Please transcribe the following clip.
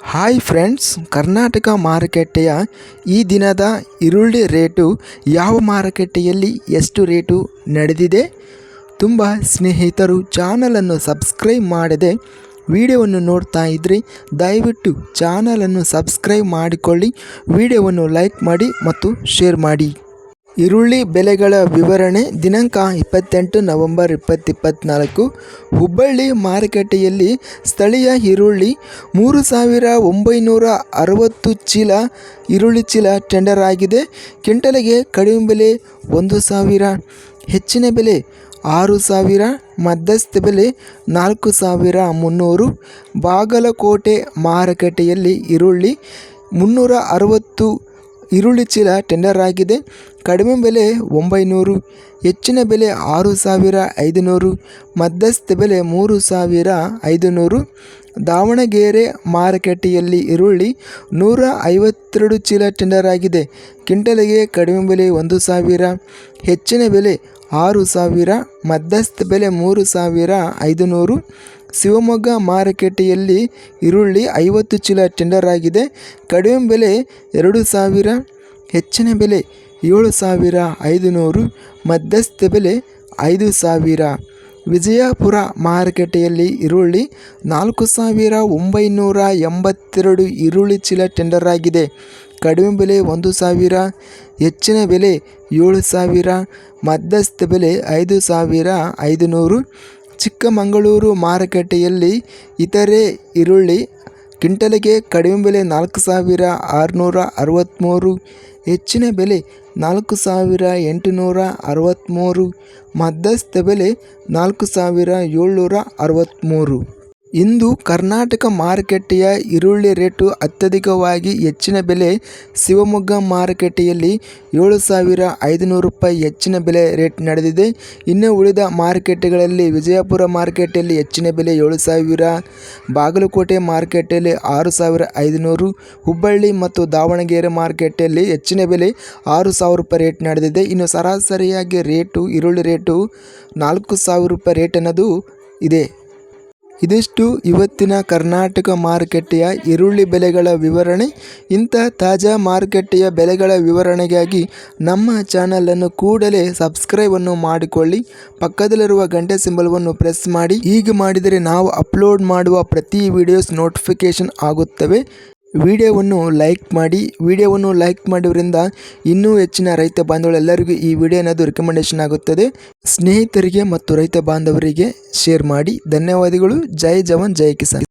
Hi friends, Karnataka ಮಾರುಕಟ್ಟೆಯ ಈ ದಿನದ ಈರುಳ್ಳಿ ರೇಟು ಯಾವ ಮಾರುಕಟ್ಟೆಯಲ್ಲಿ ಎಷ್ಟು ರೇಟು ನಡೆದಿದೆ? ತುಂಬ ಸ್ನೇಹಿತರು ಚಾನಲನ್ನು ಸಬ್ಸ್ಕ್ರೈಬ್ ಮಾಡದೆ ವಿಡಿಯೋವನ್ನು ನೋಡ್ತಾ ಇದ್ದರೆ ದಯವಿಟ್ಟು ಚಾನಲನ್ನು ಸಬ್ಸ್ಕ್ರೈಬ್ ಮಾಡಿಕೊಳ್ಳಿ, ವಿಡಿಯೋವನ್ನು ಲೈಕ್ ಮಾಡಿ ಮತ್ತು ಶೇರ್ ಮಾಡಿ. ಈರುಳ್ಳಿ ಬೆಲೆಗಳ ವಿವರಣೆ, ದಿನಾಂಕ ಇಪ್ಪತ್ತೆಂಟು ನವೆಂಬರ್ ಇಪ್ಪತ್ತಿಪ್ಪತ್ನಾಲ್ಕು ಹುಬ್ಬಳ್ಳಿ ಮಾರುಕಟ್ಟೆಯಲ್ಲಿ ಸ್ಥಳೀಯ ಈರುಳ್ಳಿ ಮೂರು ಸಾವಿರ ಒಂಬೈನೂರ ಅರವತ್ತು ಚೀಲ ಈರುಳ್ಳಿ ಚೀಲ ಟೆಂಡರ್ ಆಗಿದೆ. ಕ್ವಿಂಟಲಿಗೆ ಕಡಿಮೆ ಬೆಲೆ ಒಂದು ಸಾವಿರ, ಹೆಚ್ಚಿನ ಬೆಲೆ ಆರು ಸಾವಿರ, ಮಧ್ಯಸ್ಥ ಬೆಲೆ ನಾಲ್ಕು ಸಾವಿರ ಮುನ್ನೂರು. ಬಾಗಲಕೋಟೆ ಮಾರುಕಟ್ಟೆಯಲ್ಲಿ ಈರುಳ್ಳಿ ಮುನ್ನೂರ ಅರವತ್ತು ಈರುಳ್ಳಿ ಚೀಲ ಟೆಂಡರ್ ಆಗಿದೆ. ಕಡಿಮೆ ಬೆಲೆ ಒಂಬೈನೂರು, ಹೆಚ್ಚಿನ ಬೆಲೆ ಆರು ಸಾವಿರ ಐದುನೂರು, ಮಧ್ಯಸ್ಥ ಬೆಲೆ ಮೂರು ಸಾವಿರ ಐದುನೂರು. ದಾವಣಗೆರೆ ಮಾರುಕಟ್ಟೆಯಲ್ಲಿ ಈರುಳ್ಳಿ ನೂರ ಐವತ್ತೆರಡು ಚೀಲ ಟೆಂಡರ್ ಆಗಿದೆ. ಕ್ವಿಂಟಲಿಗೆ ಕಡಿಮೆ ಬೆಲೆ ಒಂದು ಸಾವಿರ, ಹೆಚ್ಚಿನ ಬೆಲೆ ಆರು ಸಾವಿರ, ಮಧ್ಯಸ್ಥ ಬೆಲೆ ಮೂರು ಸಾವಿರ ಐದುನೂರು. ಶಿವಮೊಗ್ಗ ಮಾರುಕಟ್ಟೆಯಲ್ಲಿ ಈರುಳ್ಳಿ ಐವತ್ತು ಚೀಲ ಟೆಂಡರ್ ಆಗಿದೆ. ಕಡಿಮೆ ಬೆಲೆ ಎರಡು ಸಾವಿರ, ಹೆಚ್ಚಿನ ಬೆಲೆ ಏಳು ಸಾವಿರ ಐದುನೂರು, ಮಧ್ಯಸ್ಥ ಬೆಲೆ ಐದು ಸಾವಿರ. ವಿಜಯಪುರ ಮಾರುಕಟ್ಟೆಯಲ್ಲಿ ಈರುಳ್ಳಿ ನಾಲ್ಕು ಸಾವಿರ ಒಂಬೈನೂರ ಎಂಬತ್ತೆರಡು ಈರುಳ್ಳಿ ಚೀಲ ಟೆಂಡರ್ ಆಗಿದೆ. ಕಡಿಮೆ ಬೆಲೆ ಒಂದು ಸಾವಿರ, ಹೆಚ್ಚಿನ ಬೆಲೆ ಏಳು ಸಾವಿರ, ಮಧ್ಯಸ್ಥ ಬೆಲೆ ಐದು ಸಾವಿರ ಐದುನೂರು ಚಿಕ್ಕಮಗಳೂರು ಮಾರುಕಟ್ಟೆಯಲ್ಲಿ ಇತರೆ ಈರುಳ್ಳಿ ಕ್ವಿಂಟಲಿಗೆ ಕಡಿಮೆ ಬೆಲೆ ನಾಲ್ಕು ಸಾವಿರ ಆರುನೂರ ಅರವತ್ತ್ಮೂರು ಹೆಚ್ಚಿನ ಬೆಲೆ ನಾಲ್ಕು ಸಾವಿರ ಎಂಟುನೂರ ಅರವತ್ತ್ಮೂರು ಮಧ್ಯಸ್ಥ ಬೆಲೆ ನಾಲ್ಕು ಸಾವಿರ ಏಳ್ನೂರ ಅರವತ್ತ್ಮೂರು ಇಂದು ಕರ್ನಾಟಕ ಮಾರುಕಟ್ಟೆಯ ಈರುಳ್ಳಿ ರೇಟು ಅತ್ಯಧಿಕವಾಗಿ ಹೆಚ್ಚಿನ ಬೆಲೆ ಶಿವಮೊಗ್ಗ ಮಾರುಕಟ್ಟೆಯಲ್ಲಿ ಏಳು ಸಾವಿರ ಐದುನೂರು ರೂಪಾಯಿ ಹೆಚ್ಚಿನ ಬೆಲೆ ರೇಟ್ ನಡೆದಿದೆ. ಇನ್ನು ಉಳಿದ ಮಾರುಕಟ್ಟೆಗಳಲ್ಲಿ ವಿಜಯಪುರ ಮಾರುಕಟ್ಟೆಯಲ್ಲಿ ಹೆಚ್ಚಿನ ಬೆಲೆ ಏಳು ಸಾವಿರ, ಬಾಗಲಕೋಟೆ ಮಾರುಕಟ್ಟೆಯಲ್ಲಿ ಆರು ಸಾವಿರ ಐದುನೂರು, ಹುಬ್ಬಳ್ಳಿ ಮತ್ತು ದಾವಣಗೆರೆ ಮಾರುಕಟ್ಟೆಯಲ್ಲಿ ಹೆಚ್ಚಿನ ಬೆಲೆ ಆರು ಸಾವಿರ ರೂಪಾಯಿ ರೇಟ್ ನಡೆದಿದೆ. ಇನ್ನು ಸರಾಸರಿಯಾಗಿ ರೇಟು, ಈರುಳ್ಳಿ ರೇಟು ನಾಲ್ಕು ಸಾವಿರ ರೂಪಾಯಿ ರೇಟ್ ಅನ್ನೋದು ಇದೆ. ಇದಿಷ್ಟು ಇವತ್ತಿನ ಕರ್ನಾಟಕ ಮಾರುಕಟ್ಟೆಯ ಈರುಳ್ಳಿ ಬೆಲೆಗಳ ವಿವರಣೆ. ಇಂಥ ತಾಜಾ ಮಾರುಕಟ್ಟೆಯ ಬೆಲೆಗಳ ವಿವರಣೆಗಾಗಿ ನಮ್ಮ ಚಾನಲನ್ನು ಕೂಡಲೇ ಸಬ್ಸ್ಕ್ರೈಬನ್ನು ಮಾಡಿಕೊಳ್ಳಿ. ಪಕ್ಕದಲ್ಲಿರುವ ಗಂಟೆ ಸಿಂಬಲ್ವನ್ನು ಪ್ರೆಸ್ ಮಾಡಿ. ಹೀಗೆ ಮಾಡಿದರೆ ನಾವು ಅಪ್ಲೋಡ್ ಮಾಡುವ ಪ್ರತಿ ವಿಡಿಯೋಸ್ ನೋಟಿಫಿಕೇಷನ್ ಆಗುತ್ತವೆ. ವಿಡಿಯೋವನ್ನು ಲೈಕ್ ಮಾಡಿ, ವಿಡಿಯೋವನ್ನು ಲೈಕ್ ಮಾಡೋದ್ರಿಂದ ಇನ್ನೂ ಹೆಚ್ಚಿನ ರೈತ ಬಾಂಧವರೆಲ್ಲರಿಗೂ ಈ ವಿಡಿಯೋ ಅನ್ನೋದು ರೆಕಮೆಂಡೇಷನ್ ಆಗುತ್ತದೆ. ಸ್ನೇಹಿತರಿಗೆ ಮತ್ತು ರೈತ ಬಾಂಧವರಿಗೆ ಶೇರ್ ಮಾಡಿ. ಧನ್ಯವಾದಗಳು. ಜೈ ಜವಾನ್, ಜೈ ಕಿಸಾನ್.